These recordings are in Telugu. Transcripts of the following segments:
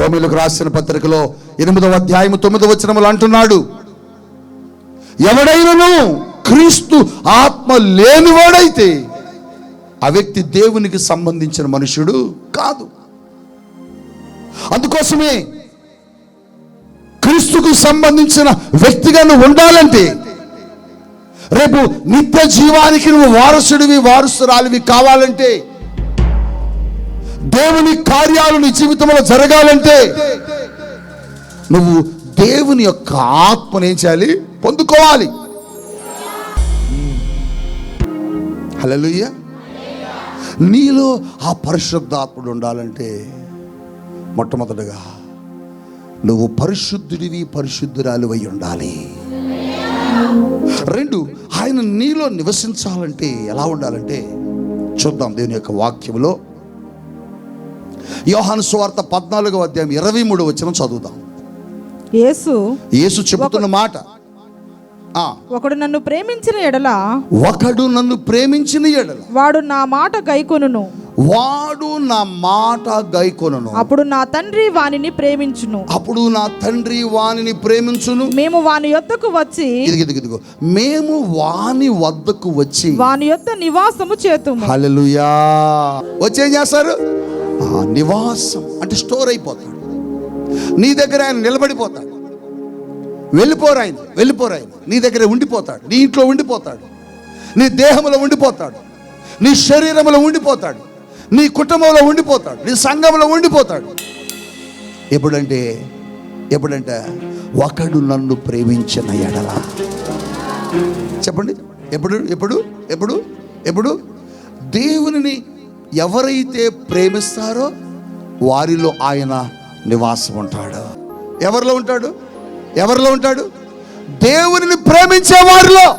రోమిలకు రాసిన పత్రికలో ఎనిమిదవ అధ్యాయము తొమ్మిదవ వచనములు అంటున్నాడు. ఎవడైనను క్రీస్తు ఆత్మ లేనివాడైతే ఆ వ్యక్తి దేవునికి సంబంధించిన మనుషుడు కాదు. అందుకోసమే క్రీస్తుకు సంబంధించిన వ్యక్తిగా నువ్వు ఉండాలంటే రేపు నిత్య జీవానికి నువ్వు వారసుడివి వారసురాలివి కావాలంటే దేవుని కార్యాలు నీ జీవితంలో జరగాలంటే నువ్వు దేవుని యొక్క ఆత్మను ఏం చేయాలి? పొందుకోవాలి. హల్లెలూయా. నీలో ఆ పరిశుద్ధాత్ముడు ఉండాలంటే మొట్టమొదటగా నువ్వు పరిశుద్ధుడివి పరిశుద్ధురాలు అయి ఉండాలి. రెండు ఆయన నీలో నివసించాలంటే ఎలా ఉండాలంటే చూద్దాం దేవుని యొక్క వాక్యంలో. యోహాను సువార్త పద్నాలుగో అధ్యాయం ఇరవై మూడు వచ్చిన చదువుదాం. యేసు యేసు చెబుతున్న మాట. ఒకడు నన్ను ప్రేమించిన ఎడల ఒకడు నన్ను ప్రేమించిన ఎడల వాడు నా మాట గైకొనును. వాడు నా మాట గైకొనను. అప్పుడు నా తండ్రి వానిని ప్రేమించును. అప్పుడు నా తండ్రి వానిని ప్రేమించును. మేము వాని యొద్దకు వచ్చి ఇదిగో మేము వాని వద్దకు వచ్చి వాని యొద్ద నివాసము చేతుము. హల్లెలూయా. వచ్చి చేస్తారు? నివాసం అంటే స్టోర్ అయిపోతాడు. నీ దగ్గర ఆయన నిలబడిపోతాడు. వెళ్ళిపోరు ఆయన వెళ్ళిపోరు ఆయన. నీ దగ్గర ఉండిపోతాడు. నీ ఇంట్లో ఉండిపోతాడు. నీ దేహంలో ఉండిపోతాడు. నీ శరీరంలో ఉండిపోతాడు. నీ కుటుంబంలో ఉండిపోతాడు. నీ సంఘంలో ఉండిపోతాడు. ఎప్పుడంటే ఎప్పుడంటే ఒకడు నన్ను ప్రేమించిన ఎడల. చెప్పండి. ఎప్పుడు ఎప్పుడు ఎప్పుడు ఎప్పుడు? దేవునిని ఎవరైతే ప్రేమిస్తారో వారిలో ఆయన నివాసం ఉంటాడు. ఎవరిలో ఉంటాడు? ఎవరిలో ఉంటాడు? దేవునిని ప్రేమించే వారిలో.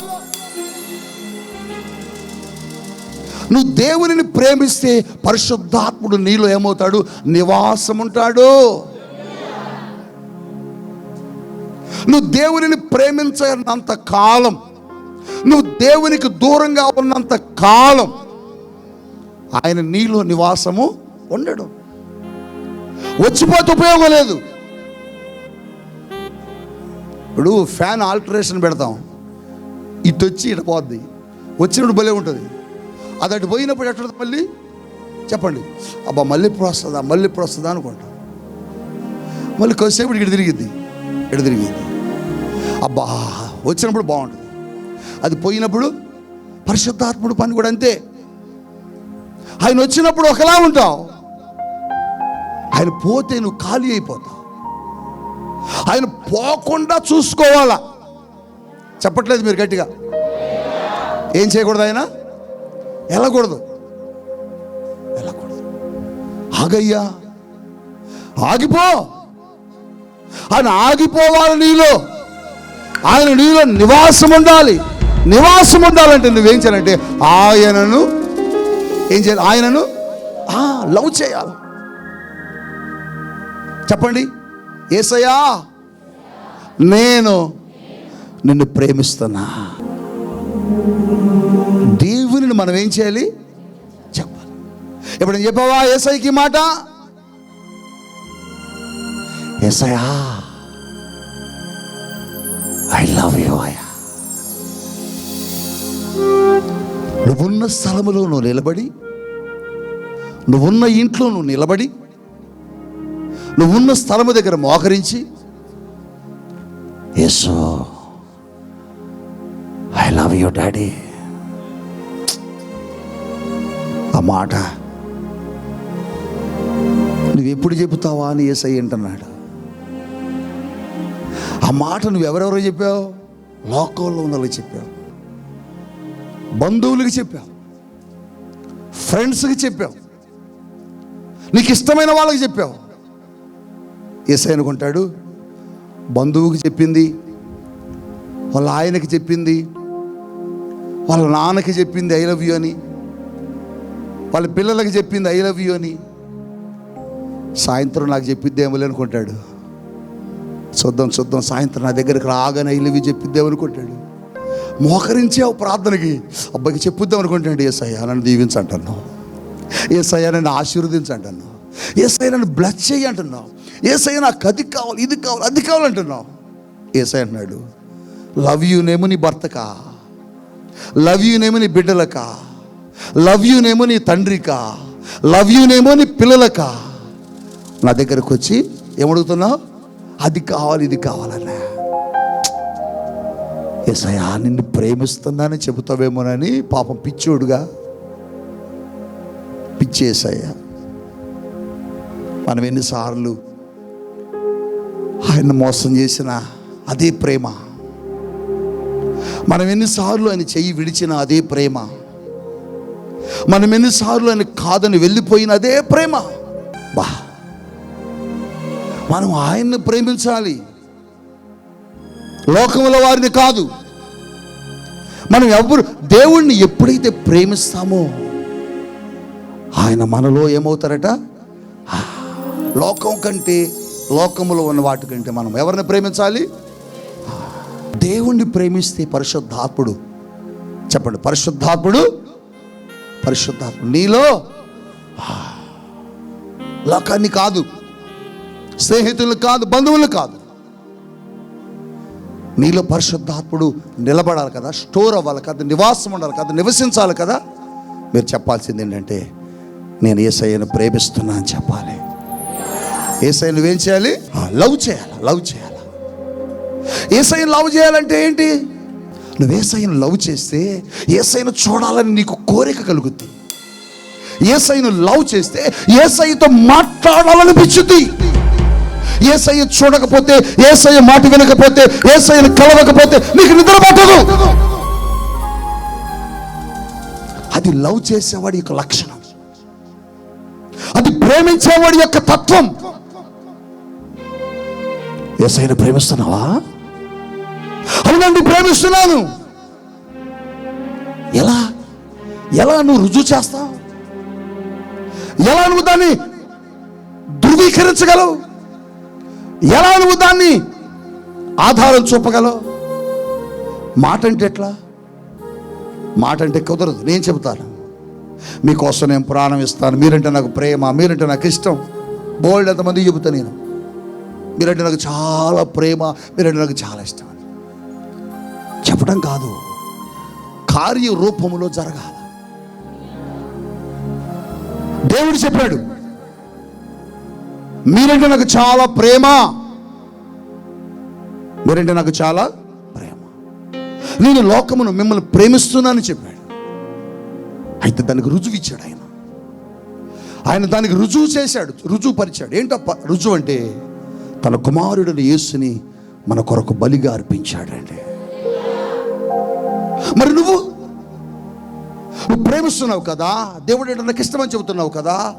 నువ్వు దేవునిని ప్రేమిస్తే పరిశుద్ధాత్ముడు నీలో ఏమవుతాడు? నివాసం ఉంటాడు. నువ్వు దేవునిని ప్రేమించినంత కాలం నువ్వు దేవునికి దూరంగా ఉన్నంత కాలం ఆయన నీలో నివాసము ఉండడు. వచ్చిపోతే ఉపయోగం లేదు. ఇప్పుడు ఫ్యాన్ ఆల్టరేషన్ పెడతాం. ఇటు వచ్చి ఇటు పోద్ది. వచ్చినప్పుడు భలే ఉంటుంది. అది అటు పోయినప్పుడు ఎట్లా మళ్ళీ? చెప్పండి. అబ్బా మళ్ళీ ఇప్పుడు వస్తుందా? మళ్ళీ ఇప్పుడు వస్తుందా అనుకుంటాం. మళ్ళీ కొద్దిసేపు ఇటు తిరిగిద్ది. ఇటు తిరిగిద్ది. అబ్బా వచ్చినప్పుడు బాగుంటుంది. అది పోయినప్పుడు పరిశుద్ధాత్ముడు పని కూడా అంతే. ఆయన వచ్చినప్పుడు ఒకలా ఉంటావు. ఆయన పోతే నువ్వు ఖాళీ అయిపోతావు. ఆయన పోకుండా చూసుకోవాలా. చెప్పట్లేదు మీరు గట్టిగా. ఏం చేయకూడదు ఆయన? వెళ్ళకూడదు. వెళ్ళకూడదు. ఆగయ్యా. ఆగిపో. ఆయన ఆగిపోవాలి నీలో. ఆయన నీలో నివాసం ఉండాలి. నివాసం ఉండాలంటే నువ్వేం చేయాలంటే ఆయనను ఏం చేయాలి? ఆయనను? లవ్ చేయాలి. చెప్పండి. ఏసయ్యా నేను నిన్ను ప్రేమిస్తున్నా. దేవుని మనం ఏం చేయాలి? చెప్పాలి. ఎప్పుడైనా చెప్పావా ఏసైకి మాట? ఏసయా నువ్వున్న స్థలములో నువ్వు నిలబడి నువ్వున్న ఇంట్లో నువ్వు నిలబడి నువ్వున్న స్థలము దగ్గర మోకరించి Yesu I love you daddy. ఆ మాట నువ్వు ఎప్పుడు చెబుతావా? అని ఏసై అంటున్నాడు. ఆ మాట నువ్వు ఎవరెవరో చెప్పావు? లోకంలో ఉన్న వాళ్ళకి చెప్పావు. బంధువులకి చెప్పావు ఫ్రెండ్స్కి చెప్పావు నీకు ఇష్టమైన వాళ్ళకి చెప్పావు ఎస్ఐ అనుకుంటాడు బంధువుకి చెప్పింది వాళ్ళ ఆయనకి చెప్పింది వాళ్ళ నాన్నకి చెప్పింది ఐ లవ్ యూ అని వాళ్ళ పిల్లలకి చెప్పింది ఐ లవ్ యూ అని సాయంత్రం నాకు చెప్పిద్దేమో అనుకుంటాడు. చూద్దాం చూద్దాం సాయంత్రం నా దగ్గరికి రాగానే ఐ లవ్ యూ చెప్పిద్దాం మోకరించావు మోకరించే ప్రార్థనకి అబ్బాయికి చెప్పుద్దాం అనుకుంటాడు ఏసయ్యా నన్ను దీవించంటాను సయ్యా నన్ను ఆశీర్వదించంటాను ఏసై నన్ను బ్లెస్ చేయి అంటున్నావు. ఏ ఏసై నాకు అది కావాలి ఇది కావాలి అది కావాలంటున్నావు ఏ సై అన్నాడు లవ్ యూ నీ భర్తకా? లవ్ యూ నీ బిడ్డలకా? లవ్ యూ నేమో నీ తండ్రికా? లవ్ యూ నేమో నీ పిల్లలకా? నా దగ్గరకు వచ్చి ఏమడుగుతున్నావు? అది కావాలి ఇది కావాలన్నా. ఏసయా నిన్ను ప్రేమిస్తుందని చెబుతావేమోనని పాపం పిచ్చోడుగా పిచ్చేసయ్యా మనం ఎన్నిసార్లు ఆయన మోసం చేసిన అదే ప్రేమ. మనం ఎన్నిసార్లు ఆయన చెయ్యి విడిచిన అదే ప్రేమ. మనం ఎన్నిసార్లు ఆయన కాదని వెళ్ళిపోయిన అదే ప్రేమ. బా. మనం ఆయన్ని ప్రేమించాలి. లోకముల వారిని కాదు. మనం ఎవరు దేవుణ్ణి ఎప్పుడైతే ప్రేమిస్తామో ఆయన మనలో ఏమవుతారట? లోకం కంటే లోకములో ఉన్న వాటి కంటే మనం ఎవరిని ప్రేమించాలి? దేవుణ్ణి ప్రేమిస్తే పరిశుద్ధాత్ముడు. చెప్పండి పరిశుద్ధాత్ముడు? పరిశుద్ధాత్ముడు. నీలో? లోకాన్ని కాదు. స్నేహితులు కాదు బంధువులు కాదు. నీలో పరిశుద్ధాత్ముడు నిలబడాలి కదా స్టోర్ అవ్వాలి కదా నివాసం ఉండాలి కదా నివసించాలి కదా. మీరు చెప్పాల్సింది ఏంటంటే నేను ఏసయ్యను ప్రేమిస్తున్నా అని చెప్పాలి. ఏసఐ నువ్వేం చేయాలి? లవ్ చేయాలి లవ్ చేయాలి. ఏసయ్యను లవ్ చేయాలంటే ఏంటి? నువ్వు ఏసైను లవ్ చేస్తే ఏసైను చూడాలని నీకు కోరిక కలుగుద్ది. ఏసైను లవ్ చేస్తే ఏసైతో మాట్లాడాలనిపించుద్ది ఏసయ్య చూడకపోతే ఏసయ్య మాట వినకపోతే ఏసయ్యను కలవకపోతే నీకు నిద్ర పట్టదు. అది లవ్ చేసేవాడి యొక్క లక్షణం. అది ప్రేమించేవాడి యొక్క తత్వం. ఏసైను ప్రేమిస్తున్నావా? అవునండి ప్రేమిస్తున్నాను. ఎలా? ఎలా నువ్వు రుజువు చేస్తావు? ఎలా నువ్వు దాన్ని ధృవీకరించగలవు? ఎలా నువ్వు దాన్ని ఆధారం చూపగలవు? మాట అంటే ఎట్లా? మాట అంటే కుదరదు. నేను చెబుతాను. మీకోసం నేను ప్రాణం ఇస్తాను. మీరంటే నాకు ప్రేమ మీరంటే నాకు ఇష్టం. బోల్డ్ ఎంతమంది చెబుతాను నేను. మీరంటే నాకు చాలా ప్రేమ మీరంటే నాకు చాలా ఇష్టం అని. చెప్పడం కాదు. కార్య రూపములో జరగాల. దేవుడు చెప్పాడు మీరంటే నాకు చాలా ప్రేమ. మీరంటే నాకు చాలా ప్రేమ. నేను లోకమును మిమ్మల్ని ప్రేమిస్తున్నానని చెప్పాడు. అయితే దానికి రుజువు ఇచ్చాడు ఆయన. ఆయన దానికి రుజువు చేశాడు రుజువు పరిచాడు. ఏంటో రుజువు అంటే? తన కుమారుడిని యేసుని మన కొరకు బలిగా అర్పించాడండి మరి నువ్వు? నువ్వు ప్రేమిస్తున్నావు కదా? దేవుడు నాకు ఇష్టమని చెబుతున్నావు కదా?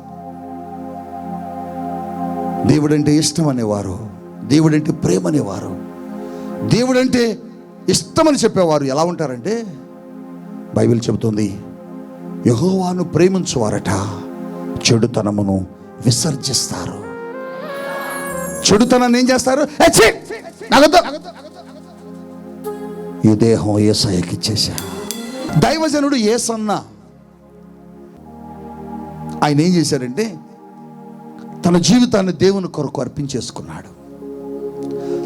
దేవుడంటే ఇష్టం అనేవారు దేవుడంటే ప్రేమ అనేవారు దేవుడంటే ఇష్టమని చెప్పేవారు. ఎలా ఉంటారంటే బైబిల్ చెబుతుంది యహోవాను ప్రేమించువారట. చెడుతనమును విసర్జిస్తారు. చెడుతనాన్ని ఏం చేస్తారు? ఈ దేహం ఏసయ్యకి ఇచ్చేసా దైవజనుడు ఏసన్న. ఆయన ఏం చేశారంటే తన జీవితాన్ని దేవుని కొరకు అర్పించేసుకున్నాడు.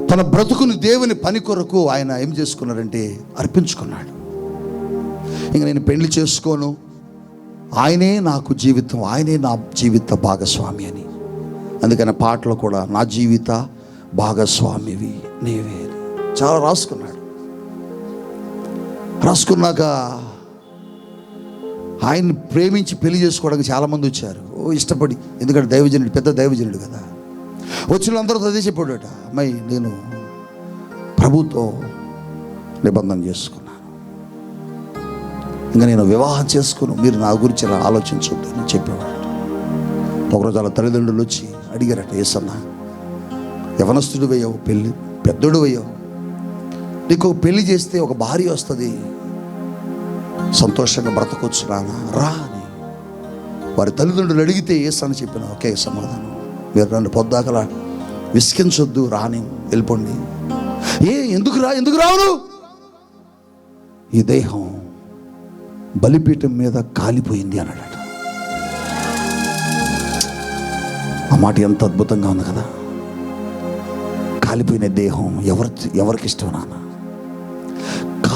తన బ్రతుకుని దేవుని పని కొరకు ఆయన ఏం చేసుకున్నారంటే అర్పించుకున్నాడు. ఇంక నేను పెళ్ళి చేసుకోను. ఆయనే నాకు జీవితం ఆయనే నా జీవిత భాగస్వామి అని. అందుకని పాటలు కూడా నా జీవిత భాగస్వామివి నీవే అని. చాలా రాసుకున్నాడు. రాసుకున్నాక ఆయన్ని ప్రేమించి పెళ్ళి చేసుకోవడానికి చాలామంది వచ్చారు. ఓ ఇష్టపడి. ఎందుకంటే దైవజనుడు పెద్ద దైవజనుడు కదా. వచ్చిన వాళ్ళందరూ అదే చెప్పాడట అమ్మాయి నేను ప్రభుతో నిబంధన చేసుకున్నాను. ఇంకా నేను వివాహం చేసుకుని. మీరు నా గురించి ఇలా ఆలోచించొద్దు అని చెప్పేవాడు ఒకరోజు వాళ్ళ తల్లిదండ్రులు వచ్చి అడిగారట ఏసన్న యవనస్తుడు వేయవు పెళ్ళి పెద్దోడు వేయవు. నీకు పెళ్ళి చేస్తే ఒక భార్య వస్తుంది. సంతోషంగా బ్రతకొచ్చు నాన్న రా అని. వారి తల్లిదండ్రులు అడిగితే ఏసని చెప్పిన ఒకే సమాధానం. మీరు నన్ను పొద్దాకలా విసికించొద్దు రాని వెళ్ళిపోండి. ఏ ఎందుకు రా ఎందుకు రావును? ఈ దేహం బలిపీఠం మీద కాలిపోయింది అన్నాడట. ఆ మాట ఎంత అద్భుతంగా ఉంది కదా. కాలిపోయిన దేహం ఎవరి ఎవరికి ఇష్టం నాన్న?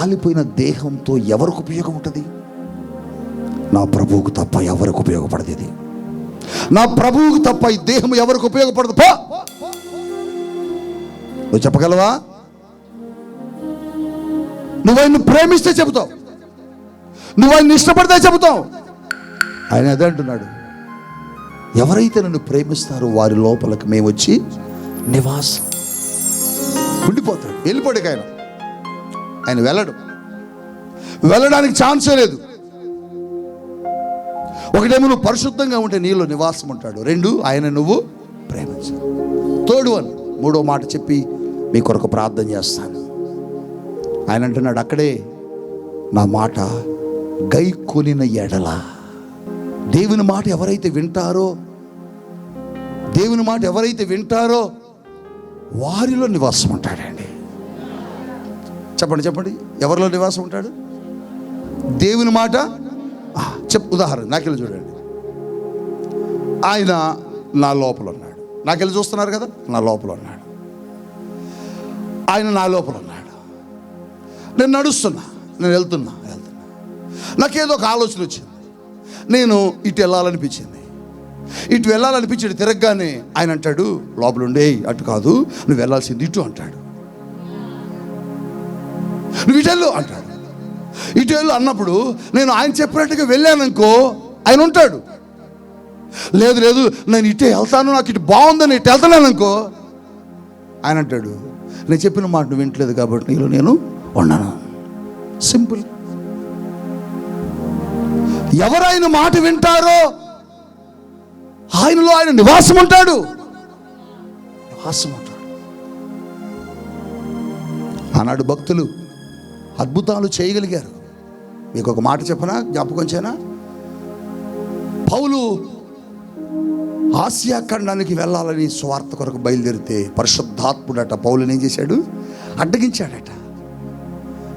కాలిపోయిన దేహంతో ఎవరికి ఉపయోగం ఉంటుంది? నా ప్రభువుకు తప్ప ఎవరికి ఉపయోగపడదు ఇది నా ప్రభువుకు తప్ప ఈ దేహం ఎవరికి ఉపయోగపడదు? పో! నువ్వు చెప్పగలవా? నువ్వు ఆయన్ని ప్రేమిస్తే చెబుతావు. నువ్వు ఆయన్ని ఇష్టపడితే చెబుతావు. ఆయన అదే అంటున్నాడు. ఎవరైతే నన్ను ప్రేమిస్తారో వారి లోపలికి మేము వచ్చి నివాసం. ఉండిపోతాడు. వెళ్ళిపోడు ఆయన. ఆయన వెళ్ళడు. వెళ్ళడానికి ఛాన్సే లేదు. ఒకటేమో నువ్వు పరిశుద్ధంగా ఉంటే నీలో నివాసం ఉంటాడు. రెండు ఆయన నువ్వు ప్రేమించాలి తోడు అని మూడో మాట చెప్పి మీ కొరకు ప్రార్థన చేస్తాను. ఆయన అంటున్నాడు అక్కడే నా మాట గై కొనిన ఎడల. దేవుని మాట ఎవరైతే వింటారో దేవుని మాట ఎవరైతే వింటారో వారిలో నివాసం ఉంటాడండి. చెప్పండి చెప్పండి. ఎవరిలో నివాసం ఉంటాడు? దేవుని మాట? చెప్పు చెప్ ఉదాహరణ నాకెళ్ళి చూడండి. ఆయన నా లోపల ఉన్నాడు నాకెళ్ళి చూస్తున్నారు కదా? నా లోపల ఉన్నాడు ఆయన నా లోపల ఉన్నాడు నేను నడుస్తున్నా నేను వెళ్తున్నా వెళ్తున్నా. నాకేదో ఒక ఆలోచన వచ్చింది. నేను ఇటు వెళ్ళాలనిపించింది. ఇటు వెళ్ళాలనిపించాడు తిరగగానే ఆయన అంటాడు లోపలుండే అటు కాదు నువ్వు వెళ్ళాల్సింది ఇటు అంటాడు. నువ్వు ఇటు వెళ్ళు అంటాడు. ఇటు వెళ్ళు అన్నప్పుడు నేను ఆయన చెప్పినట్టుగా వెళ్ళాననుకో ఆయన ఉంటాడు. లేదు లేదు నేను ఇటే వెళ్తాను నాకు ఇటు బాగుందని ఇటు వెళ్తున్నాననుకో ఆయన అంటాడు నేను చెప్పిన మాట నువ్వు వింటలేదు కాబట్టి నీలో నేను ఉన్నాను. సింపుల్. ఎవరైన మాట వింటారో ఆయనలో ఆయన నివాసం ఉంటాడు. నివాసం ఉంటాడు. ఆనాడు భక్తులు అద్భుతాలు చేయగలిగారు. మీకు ఒక మాట చెప్పనా? జ్ఞాపకం చేయనా? పౌలు ఆసియా ఖండానికి వెళ్ళాలని స్వార్థ కొరకు బయలుదేరితే పరిశుద్ధాత్ముడట పౌలుని ఏం చేశాడు? అడ్డగించాడట.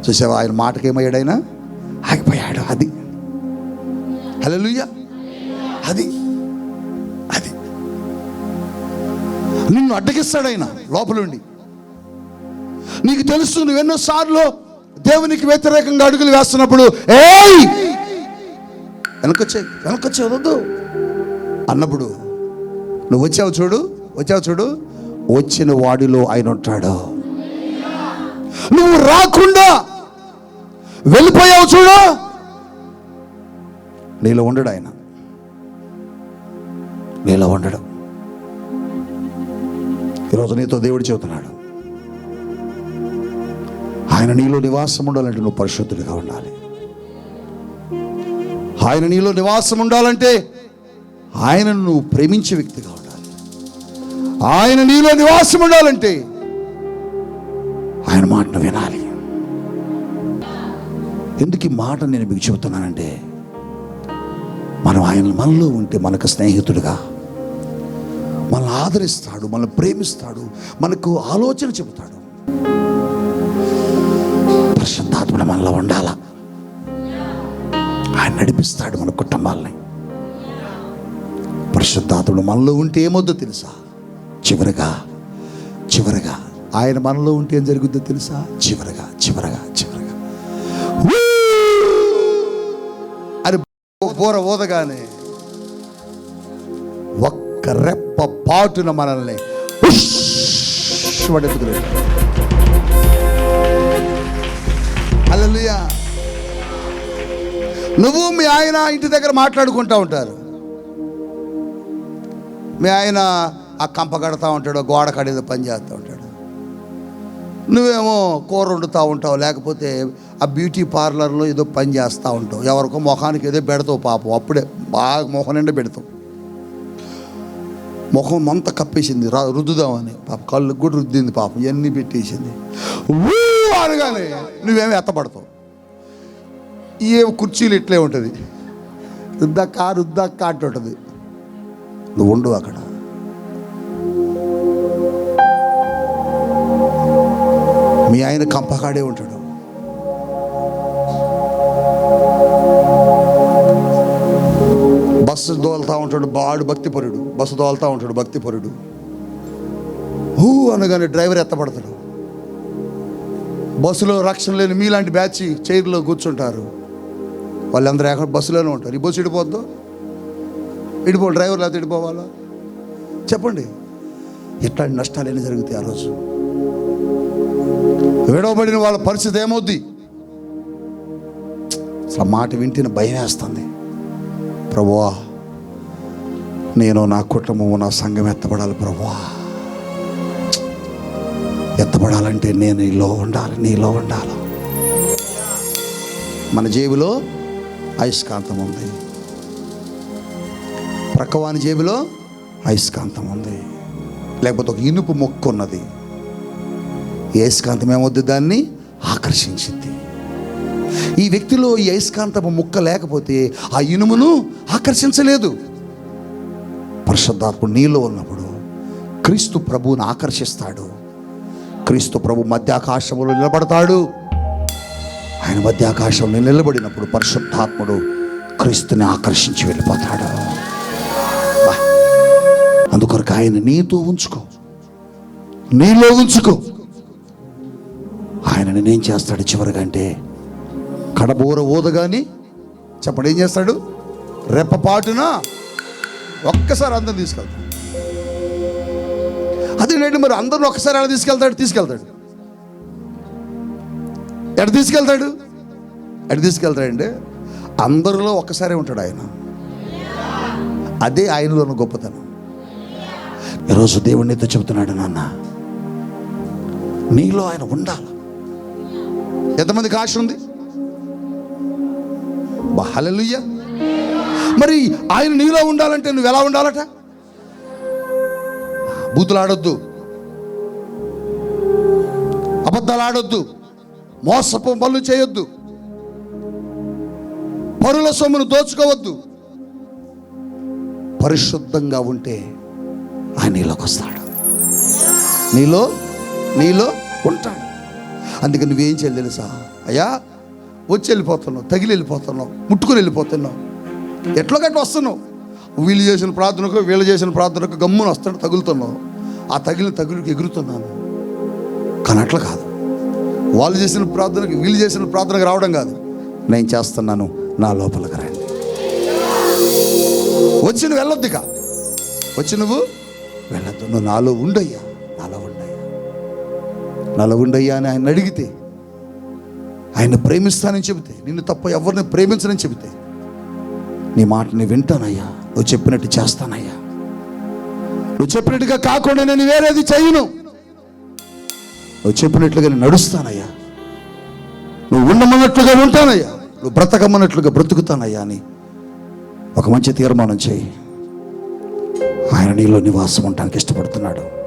చూసావా? ఆయన మాటకి ఆయన ఆగిపోయాడు. అది. హల్లెలూయా. అది. అది. నిన్ను అడ్డగిస్తాడు ఆయన లోపలుండి. నీకు తెలుసు నువ్వు ఎన్నోసార్లు దేవునికి వ్యతిరేకంగా అడుగులు వేస్తున్నప్పుడు ఏయ్! వెనకొచ్చే వెనకొచ్చే వద్దు అన్నప్పుడు నువ్వు వచ్చావు చూడు వచ్చావు చూడు వచ్చిన వాడిలో ఆయన ఉంటాడు. నువ్వు రాకుండా వెళ్ళిపోయావు చూడు. నీలో ఉండడు ఆయన. నీలో ఉండడు. ఈరోజు నీతో దేవుడు చెబుతున్నాడు. ఆయన నీలో నివాసం ఉండాలంటే నువ్వు పరిశుద్ధుడిగా ఉండాలి. ఆయన నీలో నివాసం ఉండాలంటే ఆయనను నువ్వు ప్రేమించే వ్యక్తిగా ఉండాలి. ఆయన నీలో నివాసం ఉండాలంటే ఆయన మాటను వినాలి. ఎందుకు ఈ మాట నేను మీకు చెబుతున్నానంటే మనం ఆయన మనలో ఉంటే మనకు స్నేహితుడిగా మనల్ని ఆదరిస్తాడు మనల్ని ప్రేమిస్తాడు మనకు ఆలోచన చెబుతాడు. ఆయన మనలో ఉండాల? ఆయన నడిపిస్తాడు మన కుటుంబాలని. పరిశుద్ధాత్ముడు మనలో ఉంటే ఏమొద్దో తెలుసా? చివరగా చివరగా. ఆయన మనలో ఉంటే ఏం జరుగుద్దో తెలుసా? చివరగా చివరగా చివరగా. అని బోర ఊదగానే ఒక్క రెప్ప పాటున మనల్ని ఉష్ అలలుయా నువ్వు మీ ఆయన ఇంటి దగ్గర మాట్లాడుకుంటూ ఉంటారు. మీ ఆయన ఆ కంప కడతా ఉంటాడు గోడ కడేదో పని చేస్తూ ఉంటాడు. నువ్వేమో కూర వండుతూ ఉంటావు లేకపోతే ఆ బ్యూటీ పార్లర్లో ఏదో పని చేస్తూ ఉంటావు. ఎవరికో ముఖానికి ఏదో పెడతావు పాపం అప్పుడే బాగా ముఖం నిండా పెడతావు. ముఖం అంతా కప్పేసింది రా రుద్దుదామని. పాప కళ్ళు కూడా రుద్దింది పాపం ఇవన్నీ పెట్టేసింది. ఊ అనగానే నువ్వేమి ఎత్తపడతావు ఏ కుర్చీలు ఇట్లే ఉంటుంది. రుద్దక్క కాటు ఉంటుంది. నువ్వు ఉండు అక్కడ. మీ ఆయన కంపకాడే ఉంటాడు. బస్సు దోలుతా ఉంటాడు బాడు భక్తిపరుడు. బస్సు దోలుతా ఉంటాడు భక్తిపరుడు. హూ అనగానే డ్రైవర్ ఎత్తపడతాడు బస్సులో రక్షణ లేని మీలాంటి బ్యాచ్ చైర్లో కూర్చుంటారు. వాళ్ళందరూ ఎక్కడ బస్సులోనే ఉంటారు. ఈ బస్సు ఇడిపోద్దు? ఇడిపో డ్రైవర్ లేకపోతే ఇడిపోవాలా? చెప్పండి. ఎట్లాంటి నష్టాలు ఎన్ని జరుగుతాయి ఆ రోజు. విడవబడిన వాళ్ళ పరిస్థితి ఏమవుద్ది? అసలు మాట వింటిన భయం వేస్తుంది. ప్రభువా నేను నా కుటుంబము నా సంఘం ఎత్తబడాలి ప్రభువా. ఎత్తబడాలంటే నేను నీలో ఉండాలి నీలో ఉండాలి. మన జేబులో అయస్కాంతం ఉంది. ప్రక్కవాని జేబులో అయస్కాంతం ఉంది. లేకపోతే ఒక ఇనుపు మొక్క ఉన్నది. ఈ అయస్కాంతం ఏమొద్దు దాన్ని ఆకర్షించింది ఈ వ్యక్తిలో ఈ అయస్కాంతపు ముక్క లేకపోతే ఆ ఇనుమును ఆకర్షించలేదు. పరిశుద్ధాత్ముడు నీలో ఉన్నప్పుడు క్రీస్తు ప్రభువును ఆకర్షిస్తాడు. క్రీస్తు ప్రభు మధ్యాకాశంలో నిలబడతాడు. ఆయన మధ్యాకాశంలో నిలబడినప్పుడు పరిశుద్ధాత్ముడు క్రీస్తుని ఆకర్షించి వెళ్ళిపోతాడు. అందుకొరకు ఆయన నీతో ఉంచుకో. నీలో ఉంచుకో. ఆయన నేనేం చేస్తాడు చివరిగా అంటే కడబోర ఊదగాని చెప్పడు ఏం చేస్తాడు? రెప్పపాటున ఒక్కసారి అందరు తీసుకెళ్తాడు. లేడు మరి అందరూ ఒకసారి ఎలా తీసుకెళ్తాడు? తీసుకెళ్తాడు. ఎడ తీసుకెళ్తాడు? ఎడ తీసుకెళ్తాడండి అందరిలో ఒక్కసారే ఉంటాడు ఆయన. అదే ఆయనలో ఉన్న గొప్పతనం. ఈరోజు దేవుడు నీతో చెబుతున్నాడు నాన్న నీలో ఆయన ఉండాలి. ఎంతమందికి ఆశ ఉంది? హల్లెలూయా. మరి ఆయన నీలో ఉండాలంటే నువ్వు ఎలా ఉండాలట? బూతులు అబద్ధాలు ఆడొద్దు మోసపు పనులు చేయొద్దు. పరుల సొమ్మును దోచుకోవద్దు. పరిశుద్ధంగా ఉంటే ఆయన నీలోకి వస్తాడు. నీలో నీలో ఉంటాడు. అందుకని నువ్వేం చేయాలి తెలుసా? అయ్యా వచ్చి వెళ్ళిపోతున్నావు తగిలి వెళ్ళిపోతున్నావు ముట్టుకుని వెళ్ళిపోతున్నావు. ఎట్లా గట్ట వస్తున్నావు? వీళ్ళు చేసిన ప్రార్థనకు వీళ్ళు చేసిన ప్రార్థనకు గమ్మున వస్తాడు తగులుతున్నావు. ఆ తగిలిన తగులుకి ఎగురుతున్నాను. కానీ అట్లా కాదు. వాళ్ళు చేసిన ప్రార్థనకి వీళ్ళు చేసిన ప్రార్థనకు రావడం కాదు. నేను చేస్తున్నాను నా లోపలికి రండి. వచ్చి నువ్వు వెళ్ళొద్దు ఇక. వచ్చి నువ్వు వెళ్ళొద్దు. నువ్వు నాలో ఉండయ్యా. నాలో ఉండయ్యా. నాలో ఉండయ్యా అని ఆయన అడిగితే ఆయన ప్రేమిస్తానని చెబితే నిన్ను తప్ప ఎవరిని ప్రేమించనని చెబితే నీ మాటని వింటానయ్యా. నువ్వు చెప్పినట్టు చేస్తానయ్యా. నువ్వు చెప్పినట్టుగా కాకుండా నేను వేరేది చేయను. నువ్వు చెప్పినట్లుగా నేను నడుస్తానయ్యా. నువ్వు ఉండమన్నట్లుగా ఉంటానయ్యా. నువ్వు బ్రతకమన్నట్లుగా బ్రతుకుతానయ్యా అని ఒక మంచి తీర్మానం చేయి. ఆయన నీలో నివాసం ఉండటానికి ఇష్టపడుతున్నాడు.